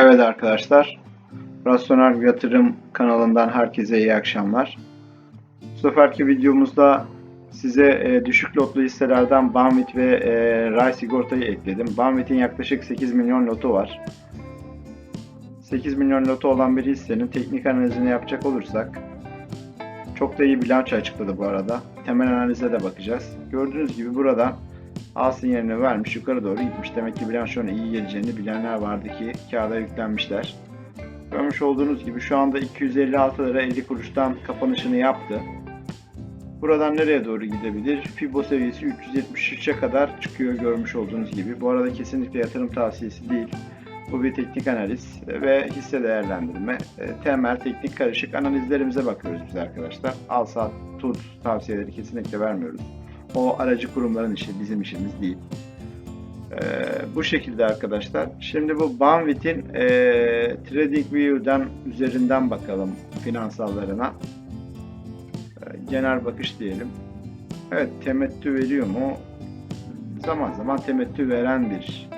Evet arkadaşlar, Rasyonel Yatırım kanalından herkese iyi akşamlar. Bu seferki videomuzda size e, düşük lotlu hisselerden Banvit ve e, Ray Sigorta'yı ekledim. Banvit'in yaklaşık 8 milyon lotu var. 8 milyon lotu olan bir hissenin teknik analizini yapacak olursak çok da iyi bilanço açıkladı bu arada. Temel analize de bakacağız. Gördüğünüz gibi burada A sinyalini vermiş yukarı doğru gitmiş. Demek ki bilançonun iyi geleceğini bilenler vardı ki kağıda yüklenmişler. Görmüş olduğunuz gibi şu anda 256 lira 50 kuruştan kapanışını yaptı. Buradan nereye doğru gidebilir? Fibo seviyesi 373'e kadar çıkıyor görmüş olduğunuz gibi. Bu arada kesinlikle yatırım tavsiyesi değil. Bu bir teknik analiz ve hisse değerlendirme. E, Temel, teknik, karışık analizlerimize bakıyoruz biz arkadaşlar. Al sat, tut tavsiyeleri kesinlikle vermiyoruz. O aracı kurumların işi, bizim işimiz değil. Ee, bu şekilde arkadaşlar. Şimdi bu Banvit'in e, TradingView'dan üzerinden bakalım finansallarına. Ee, genel bakış diyelim. Evet temettü veriyor mu? Zaman zaman temettü veren bir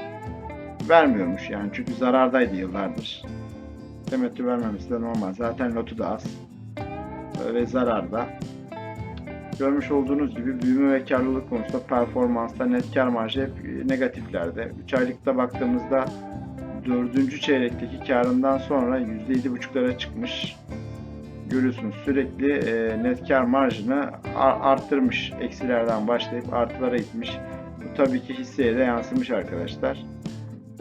vermiyormuş yani çünkü zarardaydı yıllardır. Temettü vermemesi de normal. Zaten lotu da az. Ve zararda. Görmüş olduğunuz gibi büyüme ve karlılık konusunda performansta net kar marjı hep e, negatiflerde. 3 aylıkta baktığımızda 4. çeyrekteki karından sonra %7,5'lara çıkmış. Görüyorsunuz sürekli e, net kar marjını ar- arttırmış. Eksilerden başlayıp artılara gitmiş. Bu tabii ki hisseye de yansımış arkadaşlar.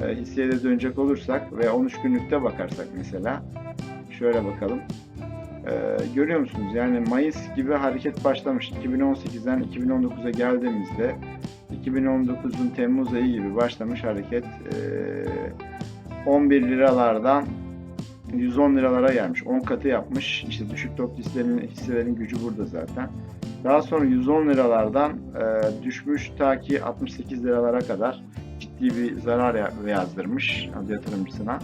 E, hisseye de dönecek olursak ve 13 günlükte bakarsak mesela şöyle bakalım. Ee, görüyor musunuz? Yani Mayıs gibi hareket başlamış. 2018'den 2019'a geldiğimizde 2019'un Temmuz ayı gibi başlamış hareket. Ee, 11 liralardan 110 liralara gelmiş. 10 katı yapmış. İşte düşük lot hisselerin, hisselerin gücü burada zaten. Daha sonra 110 liralardan e, düşmüş ta ki 68 liralara kadar ciddi bir zarar ya- yazdırmış yatırımcısına.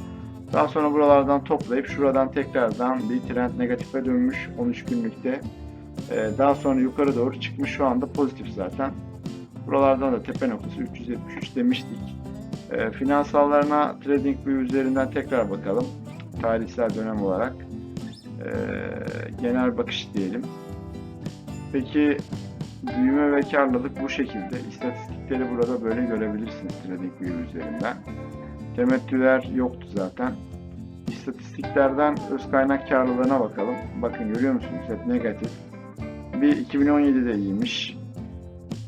Daha sonra buralardan toplayıp şuradan tekrardan bir trend negatife dönmüş 13 günlükte. Ee, daha sonra yukarı doğru çıkmış şu anda pozitif zaten. Buralardan da tepe noktası 373 demiştik. Ee, finansallarına TradingView üzerinden tekrar bakalım. Tarihsel dönem olarak. Ee, genel bakış diyelim. Peki büyüme ve karlılık bu şekilde. İstatistikleri burada böyle görebilirsiniz TradingView üzerinden. Temettüler yoktu zaten. İstatistiklerden öz kaynak karlılığına bakalım. Bakın görüyor musunuz? Hep negatif. Bir 2017'de iyiymiş.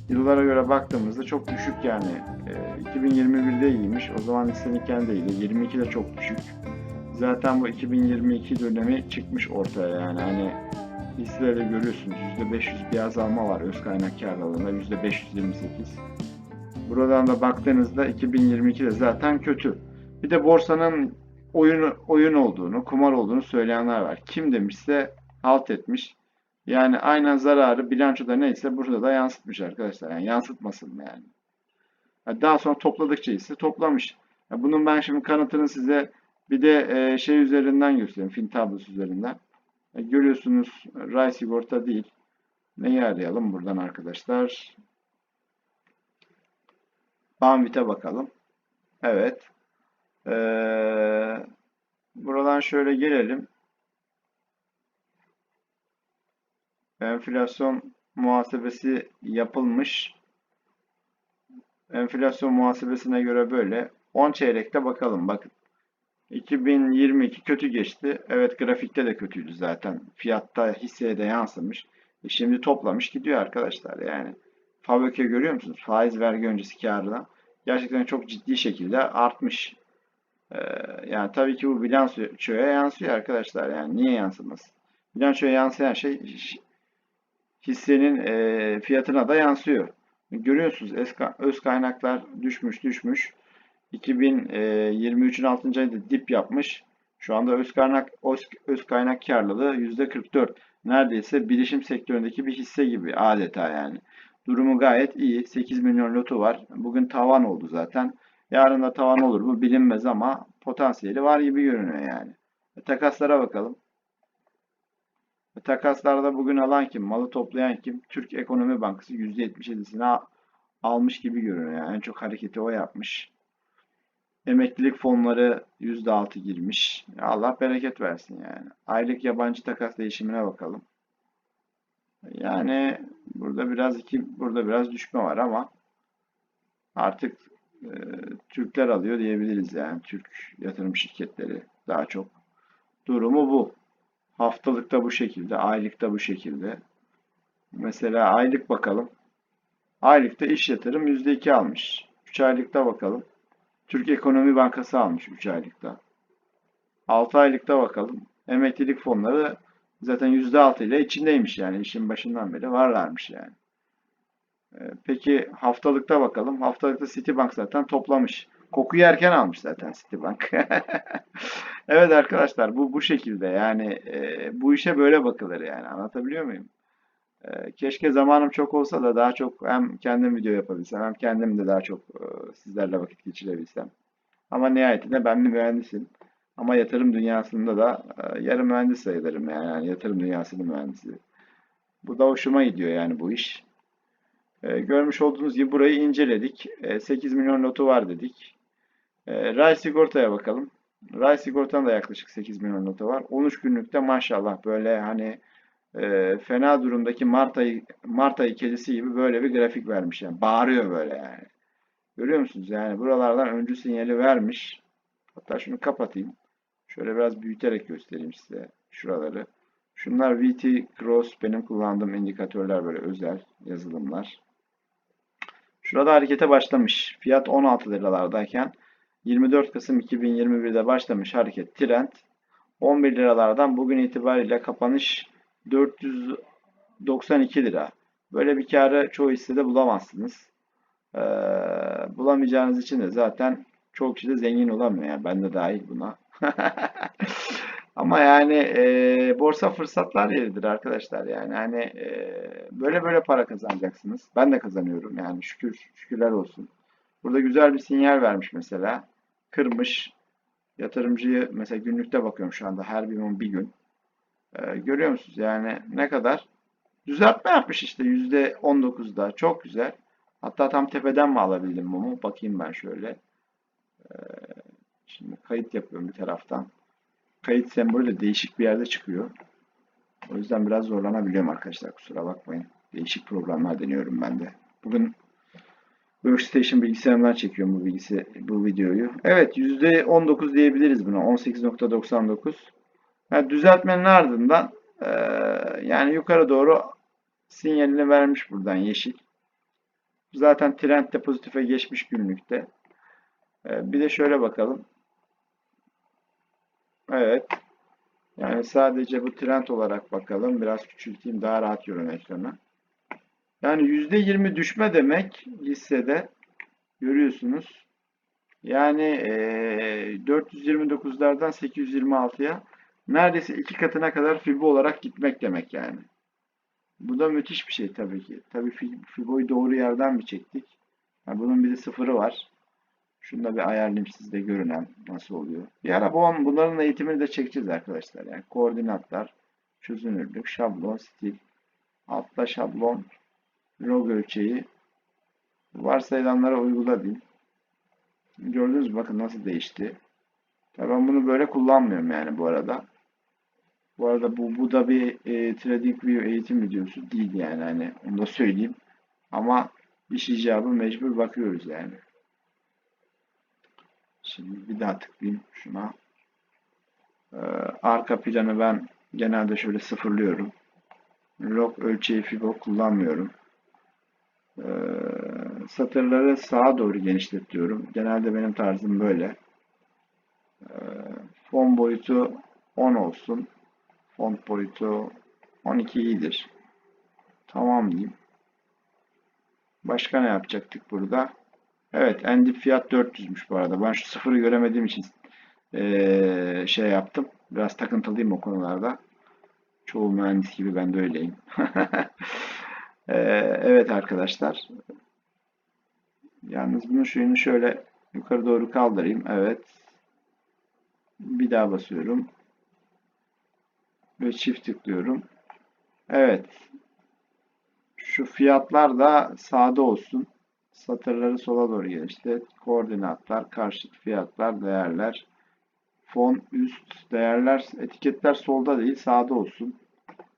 Yıllara göre baktığımızda çok düşük yani. Ee, 2021'de iyiymiş. O zaman hissenin kendiydi. 22 de çok düşük. Zaten bu 2022 dönemi çıkmış ortaya yani. Hani hisselerde görüyorsunuz %500 bir azalma var öz kaynak karlılığında. %528. Buradan da baktığınızda 2022'de zaten kötü. Bir de borsanın oyun oyun olduğunu, kumar olduğunu söyleyenler var. Kim demişse halt etmiş. Yani aynen zararı bilançoda neyse burada da yansıtmış arkadaşlar. Yani yansıtmasın yani? Ya Daha sonra topladıkça ise toplamış. Bunun ben şimdi kanıtını size bir de e, şey üzerinden göstereyim. Fin tablosu üzerinden. E, görüyorsunuz Ray sigorta değil. Neyi arayalım buradan arkadaşlar? Banvit'e bakalım. Evet. Ee, buradan şöyle gelelim. Enflasyon muhasebesi yapılmış. Enflasyon muhasebesine göre böyle. 10 çeyrekte bakalım. Bakın. 2022 kötü geçti. Evet grafikte de kötüydü zaten. Fiyatta hisseye de yansımış. E şimdi toplamış gidiyor arkadaşlar yani. Fabrika görüyor musunuz? Faiz vergi öncesi karına gerçekten çok ciddi şekilde artmış. Ee, yani tabii ki bu bilançoya yansıyor arkadaşlar. Yani niye yansımasın? Bilançoya yansıyan şey hissenin e, fiyatına da yansıyor. Görüyorsunuz öz kaynaklar düşmüş düşmüş. 2023'ün 6. ayında dip yapmış. Şu anda öz kaynak öz, öz kaynak karlılığı %44. Neredeyse bilişim sektöründeki bir hisse gibi adeta yani. Durumu gayet iyi. 8 milyon lotu var. Bugün tavan oldu zaten. Yarın da tavan olur mu bilinmez ama potansiyeli var gibi görünüyor yani. E, takaslara bakalım. E, takaslarda bugün alan kim? Malı toplayan kim? Türk Ekonomi Bankası %77'sini al- almış gibi görünüyor. Yani en çok hareketi o yapmış. Emeklilik fonları %6 girmiş. Allah bereket versin yani. Aylık yabancı takas değişimine bakalım. Yani burada biraz iki burada biraz düşme var ama artık e, Türkler alıyor diyebiliriz yani. Türk yatırım şirketleri daha çok. Durumu bu. Haftalıkta bu şekilde, aylıkta bu şekilde. Mesela aylık bakalım. Aylıkta iş yatırım %2 almış. 3 aylıkta bakalım. Türk Ekonomi Bankası almış 3 aylıkta. 6 aylıkta bakalım. Emeklilik fonları zaten %6 ile içindeymiş yani işin başından beri varlarmış yani. Ee, Peki haftalıkta bakalım. Haftalıkta Citibank zaten toplamış. Kokuyu erken almış zaten Citibank. Evet arkadaşlar bu bu şekilde yani e, bu işe böyle bakılır yani anlatabiliyor muyum? E, keşke zamanım çok olsa da daha çok hem kendim video yapabilsem hem kendim de daha çok e, sizlerle vakit geçirebilsem. Ama nihayetinde ben bir mühendisim. Ama yatırım dünyasında da e, yarı mühendis sayılırım yani, yani yatırım dünyasının mühendisi. Bu da hoşuma gidiyor yani bu iş. E, görmüş olduğunuz gibi burayı inceledik. E, 8 milyon lotu var dedik. E, Ray sigortaya bakalım. Ray sigortanın da yaklaşık 8 milyon lotu var. 13 günlükte maşallah böyle hani e, fena durumdaki Mart ayı, Mart ayı kedisi gibi böyle bir grafik vermiş yani. Bağırıyor böyle yani. Görüyor musunuz? Yani buralardan öncü sinyali vermiş. Hatta şunu kapatayım. Şöyle biraz büyüterek göstereyim size şuraları. Şunlar VT Cross benim kullandığım indikatörler böyle özel yazılımlar. Şurada harekete başlamış. Fiyat 16 liralardayken 24 Kasım 2021'de başlamış hareket trend 11 liralardan bugün itibariyle kapanış 492 lira. Böyle bir karı çoğu hissede bulamazsınız. Ee, bulamayacağınız için de zaten çoğu kişi de zengin olamıyor. Yani ben de dahil buna. Ama yani e, borsa fırsatlar yeridir arkadaşlar. Yani hani e, böyle böyle para kazanacaksınız. Ben de kazanıyorum yani şükür şükürler olsun. Burada güzel bir sinyal vermiş mesela. Kırmış. Yatırımcıyı mesela günlükte bakıyorum şu anda her bir bir gün. Ee, görüyor musunuz? Yani ne kadar? Düzeltme yapmış işte %19'da. Çok güzel. Hatta tam tepeden mi alabildim mumu? Bakayım ben şöyle. Ee, şimdi kayıt yapıyorum bir taraftan. Kayıt sembolü de değişik bir yerde çıkıyor. O yüzden biraz zorlanabiliyorum arkadaşlar. Kusura bakmayın. Değişik programlar deniyorum ben de. Bugün Workstation bilgisayarımdan çekiyorum bu bilgisi bu videoyu. Evet %19 diyebiliriz buna. 18.99. Yani düzeltmenin ardından e, yani yukarı doğru sinyalini vermiş buradan yeşil. Zaten trend de pozitife geçmiş günlükte. E, bir de şöyle bakalım. Evet. Yani sadece bu trend olarak bakalım. Biraz küçülteyim daha rahat görün ekranı. Yani %20 düşme demek hissede görüyorsunuz. Yani e, 429'lardan 826'ya neredeyse iki katına kadar Fibo olarak gitmek demek yani. Bu da müthiş bir şey tabii ki. Tabii Fibo'yu doğru yerden mi çektik? Yani bunun bir de sıfırı var. Şunu da bir ayarlayayım sizde görünen nasıl oluyor. Bir ara bu, bunların eğitimini de çekeceğiz arkadaşlar. Yani koordinatlar, çözünürlük, şablon, stil, altta şablon, log ölçeği varsayılanlara uygula diyeyim. Gördünüz mü? Bakın nasıl değişti. Tabii ben bunu böyle kullanmıyorum yani bu arada. Bu arada bu, bu da bir e, TradingView eğitim videosu değil yani hani onu da söyleyeyim. Ama iş icabı mecbur bakıyoruz yani. Şimdi bir daha tıklayayım şuna. Ee, arka planı ben genelde şöyle sıfırlıyorum. Log ölçeği Fibo kullanmıyorum. Ee, satırları sağa doğru genişletiyorum. Genelde benim tarzım böyle. Ee, fon boyutu 10 olsun. Font boyutu 12 iyidir. Tamam diyeyim. Başka ne yapacaktık burada? Evet, en dip fiyat 400'müş bu arada. Ben şu sıfırı göremediğim için ee, şey yaptım. Biraz takıntılıyım o konularda. Çoğu mühendis gibi ben de öyleyim. Ee, evet arkadaşlar. Yalnız bunun şeyini şöyle yukarı doğru kaldırayım. Evet. Bir daha basıyorum. Ve çift tıklıyorum. Evet. Şu fiyatlar da sağda olsun. Satırları sola doğru gelişti. Koordinatlar, karşıt fiyatlar, değerler. Fon, üst, değerler, etiketler solda değil sağda olsun.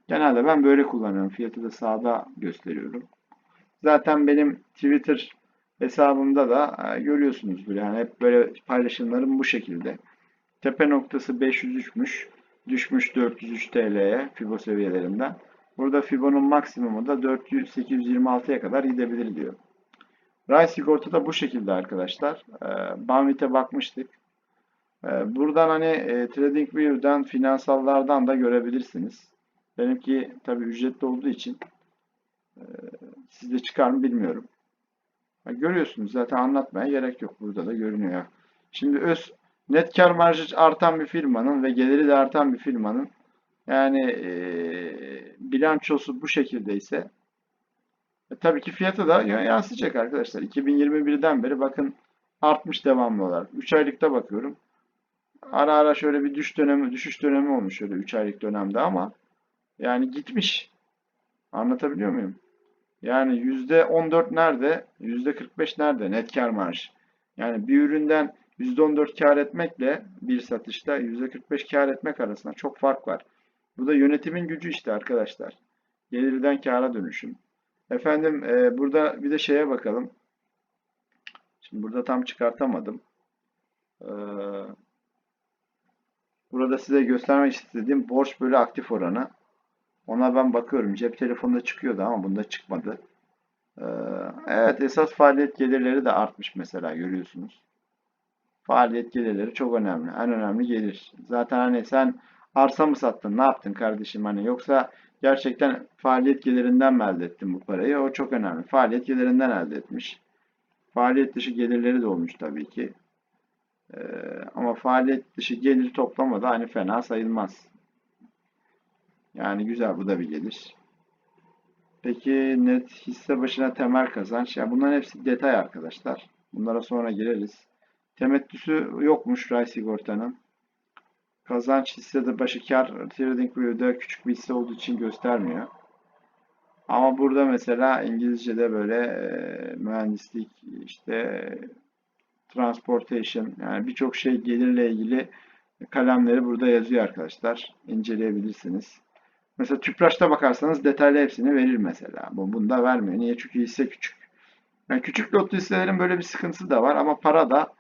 Genelde ben böyle kullanıyorum. Fiyatı da sağda gösteriyorum. Zaten benim Twitter hesabımda da e, görüyorsunuzdur. Yani hep böyle paylaşımlarım bu şekilde. Tepe noktası 503'müş. Düşmüş 403 TL'ye Fibo seviyelerinden. Burada Fibo'nun maksimumu da 400 826'ya kadar gidebilir diyor. Ray sigorta da bu şekilde arkadaşlar. Ee, Banvit'e bakmıştık. Ee, buradan hani e, TradingView'dan finansallardan da görebilirsiniz. Benimki tabi ücretli olduğu için e, sizde çıkar mı bilmiyorum. Ha, görüyorsunuz zaten anlatmaya gerek yok. Burada da görünüyor. Şimdi öz net kar marjı artan bir firmanın ve geliri de artan bir firmanın yani e, bilançosu bu şekilde ise e, tabii ki fiyatı da yansıyacak arkadaşlar. 2021'den beri bakın artmış devamlı olarak. 3 aylıkta bakıyorum. Ara ara şöyle bir düş dönemi, düşüş dönemi olmuş şöyle 3 aylık dönemde ama yani gitmiş. Anlatabiliyor muyum? Yani %14 nerede? %45 nerede? Net kar marjı. Yani bir üründen %14 kar etmekle bir satışta %45 kar etmek arasında çok fark var. Bu da yönetimin gücü işte arkadaşlar. Gelirden kara dönüşüm. Efendim e, burada bir de şeye bakalım. Şimdi burada tam çıkartamadım. Ee, burada size göstermek istediğim borç bölü aktif oranı. Ona ben bakıyorum. Cep telefonunda çıkıyordu ama bunda çıkmadı. Ee, evet esas faaliyet gelirleri de artmış mesela görüyorsunuz. Faaliyet gelirleri çok önemli. En önemli gelir. Zaten hani sen arsa mı sattın? Ne yaptın kardeşim? Hani yoksa gerçekten faaliyet gelirinden mi elde ettin bu parayı? O çok önemli. Faaliyet gelirinden elde etmiş. Faaliyet dışı gelirleri de olmuş tabii ki. Ee, ama faaliyet dışı gelir toplama da hani fena sayılmaz. Yani güzel bu da bir gelir. Peki net hisse başına temel kazanç. Ya bunların hepsi detay arkadaşlar. Bunlara sonra gireriz. Temettüsü yokmuş Ray Sigorta'nın. Kazanç hissede başı kar TradingView'da küçük bir hisse olduğu için göstermiyor. Ama burada mesela İngilizce'de böyle e, mühendislik işte transportation yani birçok şey gelirle ilgili kalemleri burada yazıyor arkadaşlar. İnceleyebilirsiniz. Mesela Tüpraş'ta bakarsanız detaylı hepsini verir mesela. Bu bunda vermiyor. Niye? Çünkü hisse küçük. Yani küçük lotlu hisselerin böyle bir sıkıntısı da var ama para da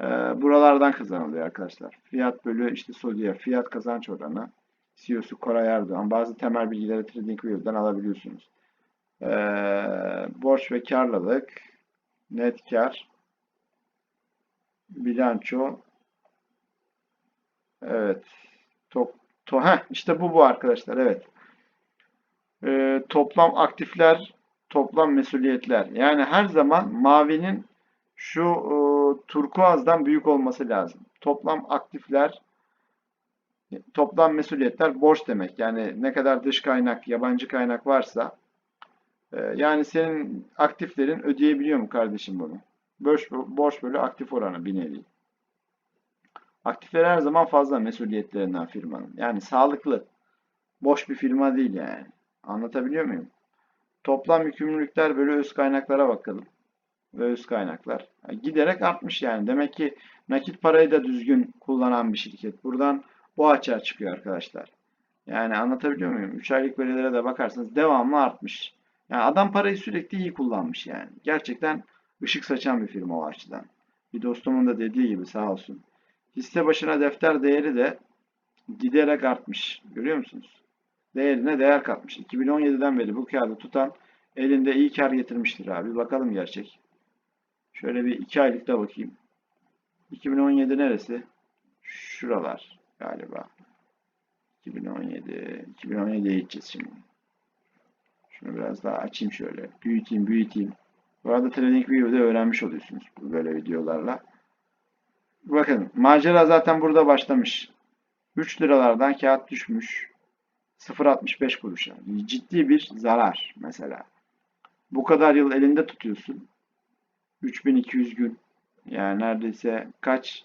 e, buralardan kazanılıyor arkadaşlar. Fiyat bölü işte SODİ'ye fiyat kazanç oranı. CEO'su Koray Erdoğan. Bazı temel bilgileri TradingView'dan alabiliyorsunuz. E, borç ve karlılık, net kar, bilanço, evet, top, to, heh, işte bu bu arkadaşlar, evet. E, toplam aktifler, toplam mesuliyetler. Yani her zaman mavinin şu e, turkuazdan büyük olması lazım. Toplam aktifler, toplam mesuliyetler borç demek. Yani ne kadar dış kaynak, yabancı kaynak varsa e, yani senin aktiflerin ödeyebiliyor mu kardeşim bunu? Borç, borç bölü aktif oranı bir nevi. Aktifler her zaman fazla mesuliyetlerinden firmanın. Yani sağlıklı. Boş bir firma değil yani. Anlatabiliyor muyum? Toplam yükümlülükler bölü öz kaynaklara bakalım. Ve öz kaynaklar. Yani giderek artmış yani. Demek ki nakit parayı da düzgün kullanan bir şirket. Buradan bu açığa çıkıyor arkadaşlar. Yani anlatabiliyor muyum? 3 aylık verilere de bakarsanız devamlı artmış. Yani adam parayı sürekli iyi kullanmış yani. Gerçekten ışık saçan bir firma o açıdan. Bir dostumun da dediği gibi sağ olsun. Hisse başına defter değeri de giderek artmış. Görüyor musunuz? Değerine değer katmış. 2017'den beri bu kağıdı tutan elinde iyi kar getirmiştir abi. Bakalım gerçek. Şöyle bir 2 aylıkta bakayım. 2017 neresi? Şuralar galiba. 2017. 2017'ye gideceğiz şimdi. Şunu biraz daha açayım şöyle. Büyüteyim, büyüteyim. Bu arada TradingView'de öğrenmiş oluyorsunuz böyle videolarla. Bakın macera zaten burada başlamış. 3 liralardan kağıt düşmüş. 0.65 kuruşa. Ciddi bir zarar mesela. Bu kadar yıl elinde tutuyorsun. 3200 gün. Yani neredeyse kaç?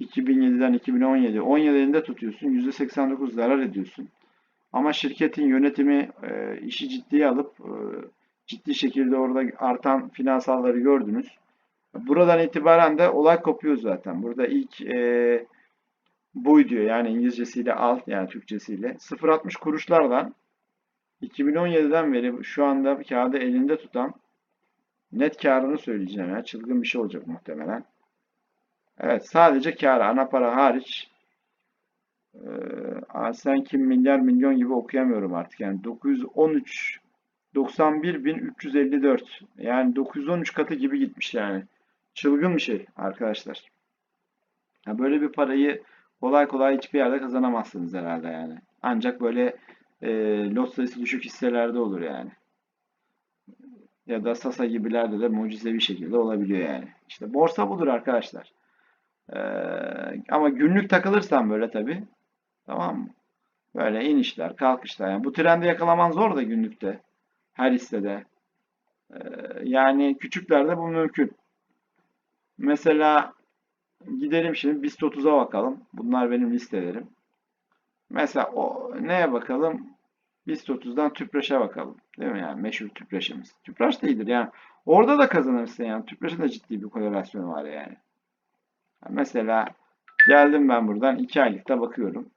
2007'den 2017. 10 yıl elinde tutuyorsun. %89 zarar ediyorsun. Ama şirketin yönetimi e, işi ciddiye alıp e, ciddi şekilde orada artan finansalları gördünüz. Buradan itibaren de olay kopuyor zaten. Burada ilk e, buy diyor yani İngilizcesiyle alt yani Türkçesiyle 0.60 kuruşlardan 2017'den beri şu anda kağıdı elinde tutan net karını söyleyeceğim ya. Çılgın bir şey olacak muhtemelen. Evet sadece karı ana para hariç ee, sen kim milyar milyon gibi okuyamıyorum artık. Yani 913 91.354 yani 913 katı gibi gitmiş yani. Çılgın bir şey arkadaşlar. Ya böyle bir parayı kolay kolay hiçbir yerde kazanamazsınız herhalde yani. Ancak böyle e, lot sayısı düşük hisselerde olur yani. Ya da Sasa gibilerde de mucizevi şekilde olabiliyor yani. İşte borsa budur arkadaşlar. Ee, ama günlük takılırsan böyle tabi. Tamam mı? Böyle inişler, kalkışlar. Yani bu trendi yakalaman zor da günlükte. Her hissede. Ee, yani küçüklerde bu mümkün. Mesela gidelim şimdi BIST 30'a bakalım. Bunlar benim listelerim. Mesela o neye bakalım? BIST 30'dan Tüpraş'a bakalım. Değil mi yani meşhur Tüpraş'ımız. Tüpraş da iyidir yani. Orada da kazanırsın yani. Tüpraş'ın da ciddi bir korelasyonu var yani. Mesela geldim ben buradan 2 aylıkta bakıyorum.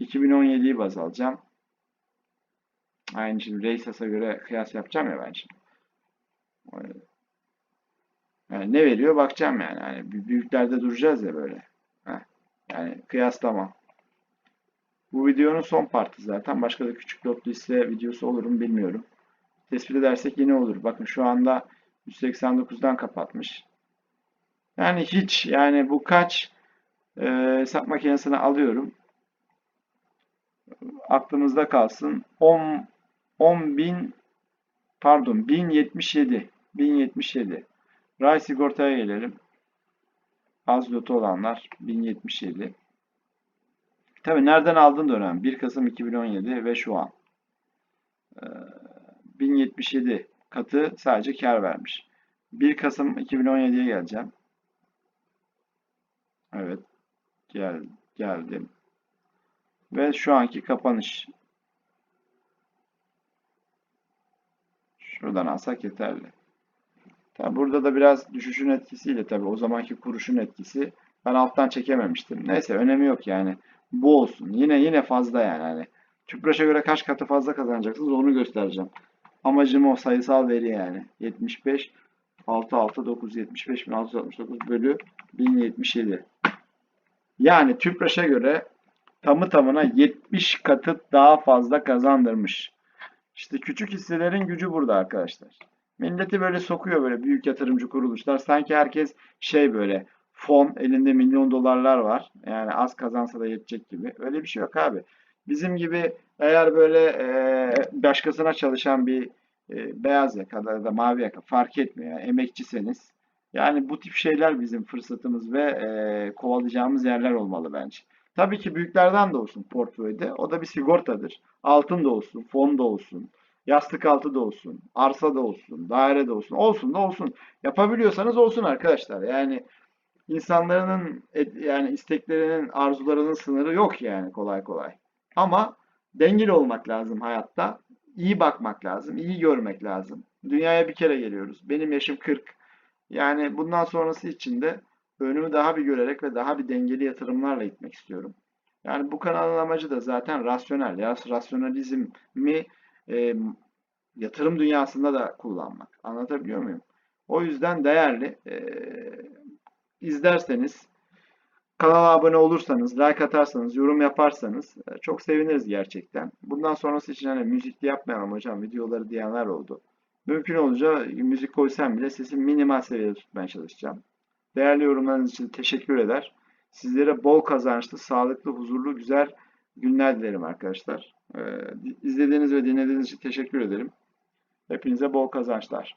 2017'yi baz alacağım. Aynı şimdi Reisas'a göre kıyas yapacağım ya ben şimdi. Yani ne veriyor bakacağım yani. yani büyüklerde duracağız ya böyle. Yani kıyaslama. Bu videonun son partı zaten. Başka da küçük lot liste videosu olur mu bilmiyorum. Tespit edersek yine olur. Bakın şu anda 189'dan kapatmış. Yani hiç yani bu kaç e, hesap makinesini alıyorum. Aklınızda kalsın. 10 10 bin pardon 1077 1077 Ray sigortaya gelelim. Az lotu olanlar 1077 Tabi nereden aldın da önemli. 1 Kasım 2017 ve şu an. Ee, 1077 katı sadece kar vermiş. 1 Kasım 2017'ye geleceğim. Evet. Gel, geldim. Ve şu anki kapanış. Şuradan alsak yeterli. Tabi burada da biraz düşüşün etkisiyle tabi o zamanki kuruşun etkisi ben alttan çekememiştim. Neyse önemi yok yani. Bu olsun. Yine yine fazla yani. Hani Tüpraş'a göre kaç katı fazla kazanacaksınız onu göstereceğim. Amacım o sayısal veri yani. 75 669 75.669 bölü 1077. Yani Tüpraş'a göre tamı tamına 70 katı daha fazla kazandırmış. İşte küçük hisselerin gücü burada arkadaşlar. Milleti böyle sokuyor böyle büyük yatırımcı kuruluşlar. Sanki herkes şey böyle fon elinde milyon dolarlar var. Yani az kazansa da yetecek gibi. Öyle bir şey yok abi. Bizim gibi eğer böyle e, başkasına çalışan bir e, beyaz yaka ya da mavi yaka fark etmiyor. Yani emekçiseniz yani bu tip şeyler bizim fırsatımız ve e, kovalayacağımız yerler olmalı bence. Tabii ki büyüklerden de olsun portföyde. O da bir sigortadır. Altın da olsun, fon da olsun, yastık altı da olsun, arsa da olsun, daire de olsun. Olsun da olsun. Yapabiliyorsanız olsun arkadaşlar. Yani insanların yani isteklerinin, arzularının sınırı yok yani kolay kolay. Ama dengeli olmak lazım hayatta. İyi bakmak lazım, iyi görmek lazım. Dünyaya bir kere geliyoruz. Benim yaşım 40. Yani bundan sonrası için de önümü daha bir görerek ve daha bir dengeli yatırımlarla gitmek istiyorum. Yani bu kanalın amacı da zaten rasyonel. Ya rasyonalizmi e, yatırım dünyasında da kullanmak. Anlatabiliyor muyum? O yüzden değerli. E, izlerseniz, kanala abone olursanız, like atarsanız, yorum yaparsanız e, çok seviniriz gerçekten. Bundan sonrası için hani müzikli yapmayalım hocam videoları diyenler oldu. Mümkün olunca müzik koysam bile sesimi minimal seviyede tutmaya çalışacağım. Değerli yorumlarınız için teşekkür eder. Sizlere bol kazançlı, sağlıklı, huzurlu, güzel günler dilerim arkadaşlar. Ee, izlediğiniz ve dinlediğiniz için teşekkür ederim. Hepinize bol kazançlar.